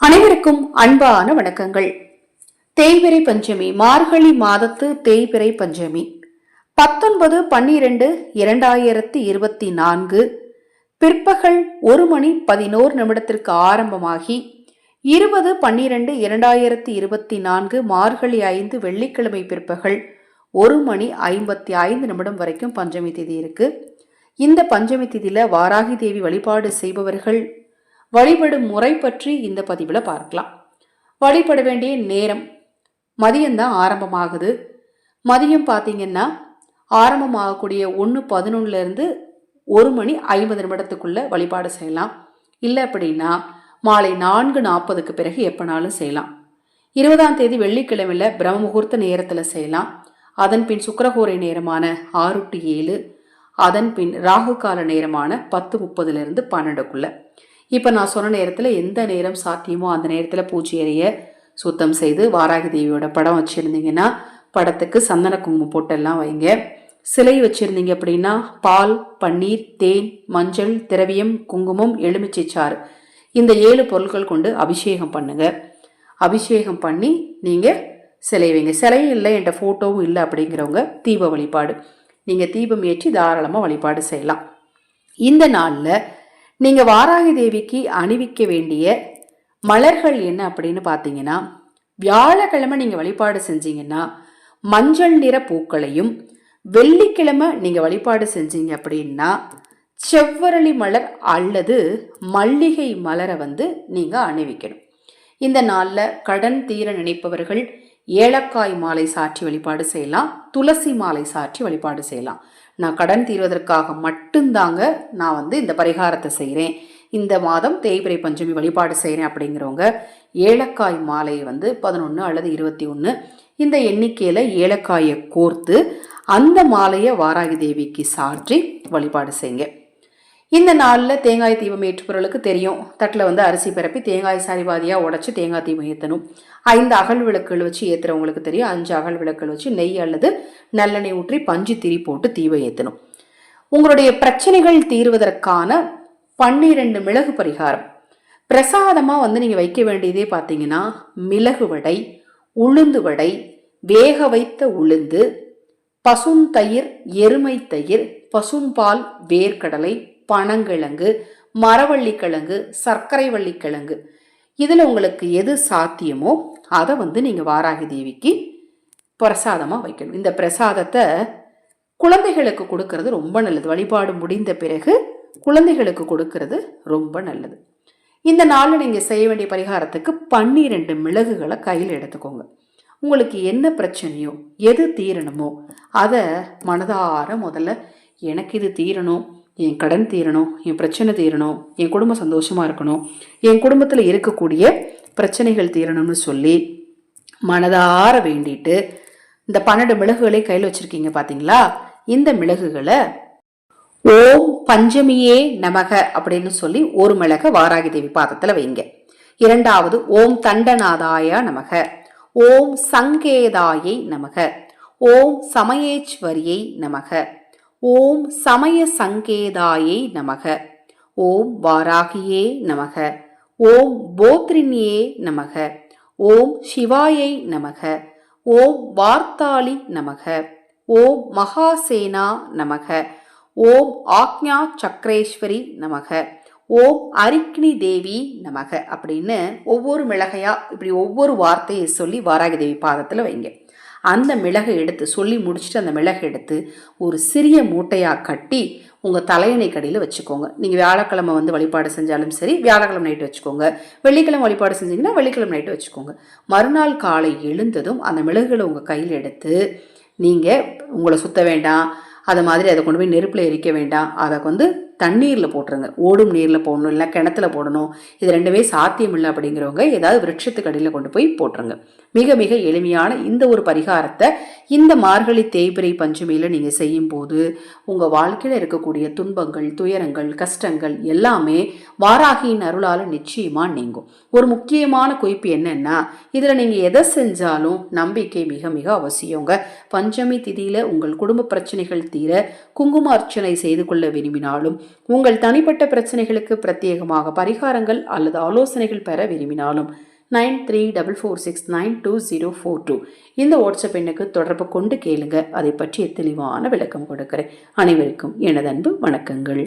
அனைவருக்கும் அன்பான வணக்கங்கள். தேய்பிறை பஞ்சமி மார்கழி மாதத்து தேய்பிறை பஞ்சமி. பத்தொன்பது பன்னிரண்டு இரண்டாயிரத்தி இருபத்தி நான்கு பிற்பகல் ஒரு மணி பதினோரு நிமிடத்திற்கு ஆரம்பமாகி இருபது பன்னிரண்டு இரண்டாயிரத்தி இருபத்தி நான்கு மார்கழி ஐந்து வெள்ளிக்கிழமை பிற்பகல் ஒரு மணி ஐம்பத்தி ஐந்து நிமிடம் வரைக்கும் பஞ்சமி திதி இருக்கு. இந்த பஞ்சமி திதியில வாராகி தேவி வழிபாடு செய்பவர்கள் வழிபடும் முறை பற்றி இந்த பதிவில் பார்க்கலாம். வழிபட வேண்டிய நேரம். மதியம்தான் ஆரம்பமாகுது. மதியம் பார்த்தீங்கன்னா ஆரம்பமாகக்கூடிய ஒன்று பதினொன்னுலேருந்து ஒரு மணி ஐம்பது நிமிடத்துக்குள்ள வழிபாடு செய்யலாம். இல்லை அப்படின்னா மாலை நான்கு நாற்பதுக்கு பிறகு எப்போனாலும் செய்யலாம். இருபதாம் தேதி வெள்ளிக்கிழமையில் பிரம்ம முகூர்த்த நேரத்தில் செய்யலாம். அதன் பின் சுக்கரகோரை நேரமான ஆறு டு ஏழு அதன் பின் ராகு கால நேரமான பத்து முப்பதுலேருந்து பன்னெண்டுக்குள்ளே. இப்போ நான் சொன்ன நேரத்தில் எந்த நேரம் சாத்தியமோ அந்த நேரத்தில் பூச்சி அறைய சுத்தம் செய்து வாராகி தேவியோட படம் வச்சுருந்தீங்கன்னா படத்துக்கு சந்தன குங்குமம் போட்டெல்லாம் வைங்க. சிலை வச்சுருந்தீங்க அப்படின்னா பால் பன்னீர் தேன் மஞ்சள் திரவியம் குங்குமம் எலுமிச்சை சாறு இந்த ஏழு பொருட்கள் கொண்டு அபிஷேகம் பண்ணுங்க. அபிஷேகம் பண்ணி நீங்கள் சிலை வைங்க. சிலையும் இல்லை என்கிட்ட ஃபோட்டோவும் இல்லை அப்படிங்கிறவங்க தீப வழிபாடு. நீங்கள் தீபம் ஏற்றி தாராளமாக வழிபாடு செய்யலாம். இந்த நாளில் நீங்கள் வாராகி தேவிக்கு அணிவிக்க வேண்டிய மலர்கள் என்ன அப்படின்னு பார்த்தீங்கன்னா வியாழக்கிழமை நீங்கள் வழிபாடு செஞ்சீங்கன்னா மஞ்சள் நிற பூக்களையும் வெள்ளிக்கிழமை நீங்கள் வழிபாடு செஞ்சீங்க அப்படின்னா செவ்வரளி மலர் அல்லது மல்லிகை மலரை வந்து நீங்கள் அணிவிக்கணும். இந்த நாளில் கடன் தீர நினைப்பவர்கள் ஏலக்காய் மாலை சாற்றி வழிபாடு செய்யலாம் துளசி மாலை சாற்றி வழிபாடு செய்யலாம். நான் கடன் தீர்வதற்காக மட்டும்தாங்க நான் வந்து இந்த பரிகாரத்தை செய்கிறேன் இந்த மாதம் தேய்பிரை பஞ்சமி வழிபாடு செய்கிறேன் அப்படிங்கிறவங்க ஏலக்காய் மாலையை வந்து பதினொன்று அல்லது இருபத்தி ஒன்று இந்த எண்ணிக்கையில் ஏலக்காயை கோர்த்து அந்த மாலையை வாராகி தேவிக்கு சாற்றி வழிபாடு செய்யுங்க. இந்த நாளில் தேங்காய் தீபம் ஏற்றுபவர்களுக்கு தெரியும். தட்டில் வந்து அரிசி பரப்பி தேங்காய் சரிவாதியாக உடச்சி தேங்காய் தீபம் ஏற்றணும் ஐந்து அகல் விளக்குகள் வச்சு ஏற்றுறவங்களுக்கு தெரியும். அஞ்சு அகல் விளக்குகள் வச்சு நெய் அல்லது நல்லெண்ணெய் ஊற்றி பஞ்சு திரி போட்டு தீபம் ஏற்றணும் உங்களுடைய பிரச்சனைகள் தீர்வதற்கான பன்னிரெண்டு மிளகு பரிகாரம். பிரசாதமாக வந்து நீங்கள் வைக்க வேண்டியதே பார்த்தீங்கன்னா மிளகு வடை உளுந்து வடை வேக வைத்த உளுந்து பசுந்தயிர் எருமை தயிர் பசும்பால் வேர்க்கடலை பனங்கிழங்கு மரவள்ளிக்கிழங்கு சர்க்கரை வள்ளிக்கிழங்கு இதில் உங்களுக்கு எது சாத்தியமோ அதை வந்து நீங்கள் வாராகி தேவிக்கு பிரசாதமாக வைக்கணும். இந்த பிரசாதத்தை குழந்தைகளுக்கு கொடுக்கறது ரொம்ப நல்லது. வழிபாடு முடிந்த பிறகு குழந்தைகளுக்கு கொடுக்கறது ரொம்ப நல்லது. இந்த நாளில் நீங்கள் செய்ய வேண்டிய பரிகாரத்துக்கு பன்னிரெண்டு மிளகுகளை கையில் எடுத்துக்கோங்க. உங்களுக்கு என்ன பிரச்சனையோ எது தீரணுமோ அதை மனதார முதல்ல எனக்கு இது தீரணும் என் கடன் தீரணும் என் பிரச்சனை தீரணும் என் குடும்பம் சந்தோஷமாக இருக்கணும் என் குடும்பத்தில் இருக்கக்கூடிய பிரச்சனைகள் தீரணும்னு சொல்லி மனதார வேண்டிட்டு இந்த பன்னெண்டு மிளகுகளை கையில் வச்சுருக்கீங்க பார்த்தீங்களா இந்த மிளகுகளை ஓம் பஞ்சமியே நமக அப்படின்னு சொல்லி ஒரு மிளக வாராகி தேவி பாதத்தில் வைங்க. இரண்டாவது ஓம் தண்டநாதாய நமக. ஓம் சங்கேதாயை நமக. ஓம் சமயேஸ்வரியை நமக. ஓம் சமய சங்கேதாயை நமக. ஓம் வாராகியே நமக. ஓம் போத்ரினியே நமக. ஓம் சிவாயை நமக. ஓம் வார்த்தாளி நமக. ஓம் மகாசேனா நமக. ஓம் ஆக்ஞா சக்கரேஸ்வரி நமக. ஓம் அரிக்னி தேவி நமக அப்படின்னு ஒவ்வொரு மிளகையா இப்படி ஒவ்வொரு வார்த்தையை சொல்லி வாராகி தேவி பாதத்தில் வைங்க. அந்த மிளகை எடுத்து சொல்லி முடிச்சுட்டு அந்த மிளகை எடுத்து ஒரு சிறிய மூட்டையாக கட்டி உங்கள் தலையணை கடையில் வச்சுக்கோங்க. நீங்கள் வியாழக்கிழமை வந்து வழிபாடு செஞ்சாலும் சரி வியாழக்கிழமை நைட்டு வச்சுக்கோங்க. வெள்ளிக்கிழமை வழிபாடு செஞ்சீங்கன்னா வெள்ளிக்கிழமை நைட்டு வச்சுக்கோங்க. மறுநாள் காலை எழுந்ததும் அந்த மிளகுகளை உங்கள் கையில் எடுத்து நீங்கள் உங்களை சுத்த வேண்டாம் அதை மாதிரி அதை கொண்டு போய் நெருப்பில் எரிக்க வேண்டாம் அதை வந்து தண்ணீரில் போட்டுருங்க. ஓடும் நீரில் போடணும் இல்லை கிணத்துல போடணும். இது ரெண்டுமே சாத்தியம் இல்லை அப்படிங்கிறவங்க ஏதாவது விருட்சத்துக்கு அடியில் கொண்டு போய் போட்டுருங்க. மிக மிக எளிமையான இந்த ஒரு பரிகாரத்தை இந்த மார்கழி தேய்பிரை பஞ்சமியில் நீங்கள் செய்யும்போது உங்கள் வாழ்க்கையில் இருக்கக்கூடிய துன்பங்கள் துயரங்கள் கஷ்டங்கள் எல்லாமே வாராகியின் அருளால் நிச்சயமாக நீங்கும். ஒரு முக்கியமான குறிப்பு என்னென்னா இதில் நீங்கள் எதை செஞ்சாலும் நம்பிக்கை மிக மிக அவசியங்க. பஞ்சமி திதியில் உங்கள் குடும்ப பிரச்சனைகள் தீர குங்கும அர்ச்சனை செய்து கொள்ள விரும்பினாலும் உங்கள் தனிப்பட்ட பிரச்சனைகளுக்கு பிரத்யேகமாக பரிகாரங்கள் அல்லது ஆலோசனைகள் பெற விரும்பினாலும் nine three double four six nine two zero four two. இந்த வாட்ஸ்அப் எண்ணுக்கு தொடர்பு கொண்டு கேளுங்க. அதை பற்றிய தெளிவான விளக்கம் கொடுக்கிறேன். அனைவருக்கும் எனது அன்பு வணக்கங்கள்.